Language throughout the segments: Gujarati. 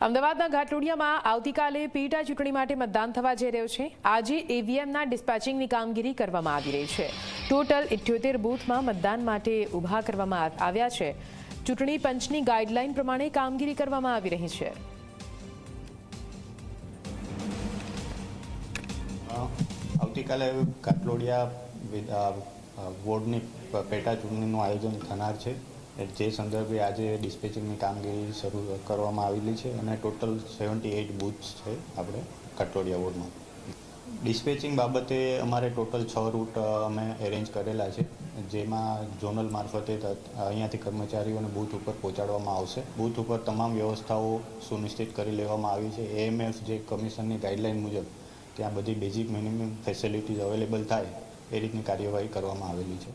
અમદાવાદના ઘાટલોડિયામાં આવતીકાલે પેટા ચૂંટણી માટે મતદાન થવા જઈ રહ્યું છે. આજે ઈવીએમના ડિસ્પેચિંગની કામગીરી કરવામાં આવી રહી છે. ટોટલ ઇઠ્યોતેર બૂથમાં મતદાન માટે ઊભા કરવામાં આવ્યા છે. ચૂંટણી પંચની ગાઈડલાઈન પ્રમાણે કામગીરી કરવામાં આવી રહી છે. આવતીકાલે અ, વોર્ડની પેટા ચૂંટણીનું આયોજન થનાર છે. જે સંદર્ભે આજે ડિસ્પેચિંગની કામગીરી શરૂ કરવામાં આવેલી છે અને ટોટલ સેવન્ટી એઇટ બૂથ્સ છે આપણે કટોડિયા વોર્ડમાં ડિસ્પેચિંગ બાબતે અમારે ટોટલ છ રૂટ અમે એરેન્જ કરેલા છે, જેમાં ઝોનલ મારફતે અહીંયાથી કર્મચારીઓને બૂથ ઉપર પહોંચાડવામાં આવશે. બૂથ ઉપર તમામ વ્યવસ્થાઓ સુનિશ્ચિત કરી લેવામાં આવી છે. એએમએફ જે કમિશનની ગાઈડલાઇન મુજબ ત્યાં બધી બેઝિક મિનિમમ ફેસિલિટીઝ અવેલેબલ થાય એ રીતની કાર્યવાહી કરવામાં આવેલી છે.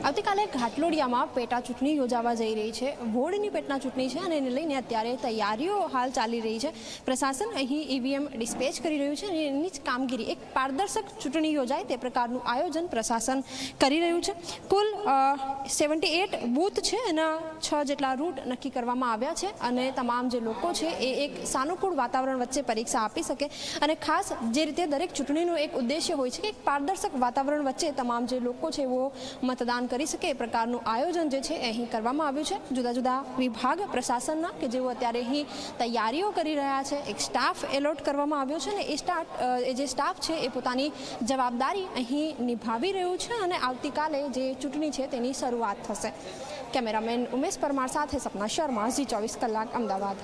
આવતીકાલે ઘાટલોડિયામાં પેટા ચૂંટણી યોજાવા જઈ રહી છે. વોર્ડની પેટા ચૂંટણી છે અને એને લઈને અત્યારે તૈયારીઓ હાલ ચાલી રહી છે. પ્રશાસન અહીં ઈવીએમ ડિસ્પેચ કરી રહ્યું છે અને એની જ કામગીરી, એક પારદર્શક ચૂંટણી યોજાય તે પ્રકારનું આયોજન પ્રશાસન કરી રહ્યું છે. કુલ સેવન્ટી એટ બૂથ છે. એના છ જેટલા રૂટ નક્કી કરવામાં આવ્યા છે અને તમામ જે લોકો છે એ એક સાનુકૂળ વાતાવરણ વચ્ચે પરીક્ષા આપી શકે અને ખાસ જે રીતે દરેક ચૂંટણીનો એક ઉદ્દેશ્ય હોય છે કે એક પારદર્શક વાતાવરણ વચ્ચે તમામ જે લોકો છે એવો મતદાન કરી શકે એ પ્રકારનું આયોજન જે છે અહીં કરવામાં આવ્યું છે. જુદા જુદા વિભાગ, પ્રશાસનના કે જેઓ અત્યારે અહીં તૈયારીઓ કરી રહ્યા છે, એક સ્ટાફ એલોટ કરવામાં આવ્યો છે ને એ સ્ટાફ એ જે સ્ટાફ છે એ પોતાની જવાબદારી અહીં નિભાવી રહ્યું છે અને આવતીકાલે જે ચૂંટણી છે તેની શરૂઆત થશે. કેમેરામેન ઉમેશ પરમાર સાથે સપના શર્મા, ઝી ચોવીસ કલાક, અમદાવાદ.